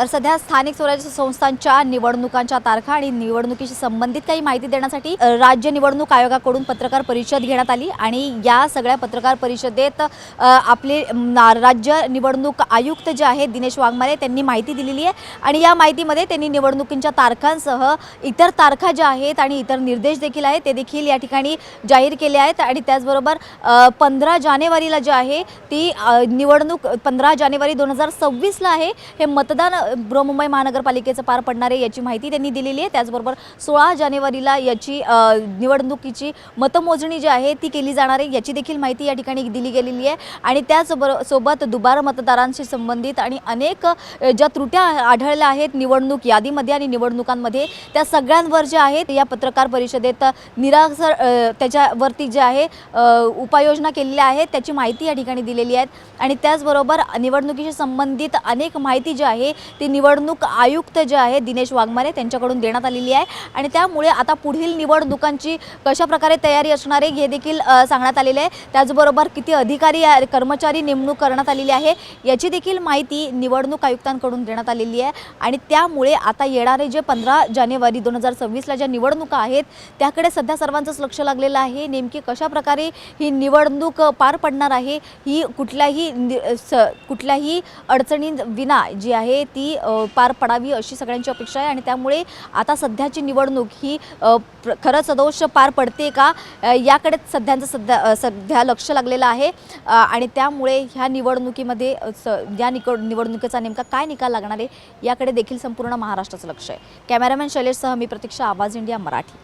तर सध्या स्थानिक स्वराज्य संस्थांच्या निवडणुकांच्या तारखा आणि निवडणुकीशी संबंधित काही माहिती देण्यासाठी राज्य निवडणूक आयोगाकडून पत्रकार परिषद घेण्यात आली आणि या सगळ्या पत्रकार परिषदेत आपले राज्य निवडणूक आयुक्त जे आहेत दिनेश वाघमारे त्यांनी माहिती दिलेली आहे. आणि या माहितीमध्ये त्यांनी निवडणुकींच्या तारखांसह इतर तारखा ज्या आहेत आणि इतर निर्देश देखील आहेत ते देखील या ठिकाणी जाहीर केले आहेत. आणि त्याचबरोबर पंधरा जानेवारीला जे आहे ती निवडणूक पंधरा जानेवारी दोन हजार सव्वीसला आहे. हे मतदान बृहमुंबई महानगरपालिकेचं पार पडणार आहे याची माहिती त्यांनी दिलेली आहे. त्याचबरोबर सोळा जानेवारीला याची निवडणुकीची मतमोजणी जी आहे ती केली जाणार आहे याची देखील माहिती या ठिकाणी दिली गेलेली आहे. आणि त्याचबरोबर सोबत दुबार मतदारांशी संबंधित आणि अनेक ज्या त्रुट्या आढळल्या आहेत निवडणूक यादीमध्ये आणि निवडणुकांमध्ये त्या सगळ्यांवर ज्या आहेत या पत्रकार परिषदेत निरासर त्याच्यावरती जे आहे उपाययोजना केलेल्या आहेत त्याची माहिती या ठिकाणी दिलेली आहे आणि त्याचबरोबर निवडणुकीशी संबंधित अनेक माहिती जी आहे ती निवडणूक आयुक्त जे आहे दिनेश वाघमारे त्यांच्याकडून देण्यात आलेली आहे. आणि त्यामुळे आता पुढील निवडणुकांची कशा प्रकारे तयारी असणार आहे हे देखील सांगण्यात आलेले आहे. त्याचबरोबर किती अधिकारी कर्मचारी नेमणूक करण्यात आलेली आहे याची देखील माहिती निवडणूक आयुक्तांकडून देण्यात आलेली आहे. आणि त्यामुळे आता येणारे जे पंधरा जानेवारी दोन हजार सव्वीसला ज्या निवडणुका आहेत त्याकडे सध्या सर्वांचंच लक्ष लागलेलं आहे. नेमकी कशा प्रकारे ही निवडणूक पार पडणार आहे ही कुठल्याही नि- स कुठल्याही अडचणी विना जी आहे ती ती पार पडावी अशी सगळ्यांची अपेक्षा आहे आणि त्यामुळे आता सध्याची निवडणूक ही प्र- खरंच सदोष पार पडते का? याकडे सध्यांचं सध्या सध्या लक्ष लागलेलं आहे. आणि त्यामुळे ह्या निवडणुकीमध्ये स या निक निवडणुकीचा नेमका काय निकाल लागणार आहे याकडे देखील संपूर्ण महाराष्ट्राचं लक्ष आहे. कॅमेरामॅन शैलेशसह मी प्रतीक्षा आवाज इंडिया मराठी.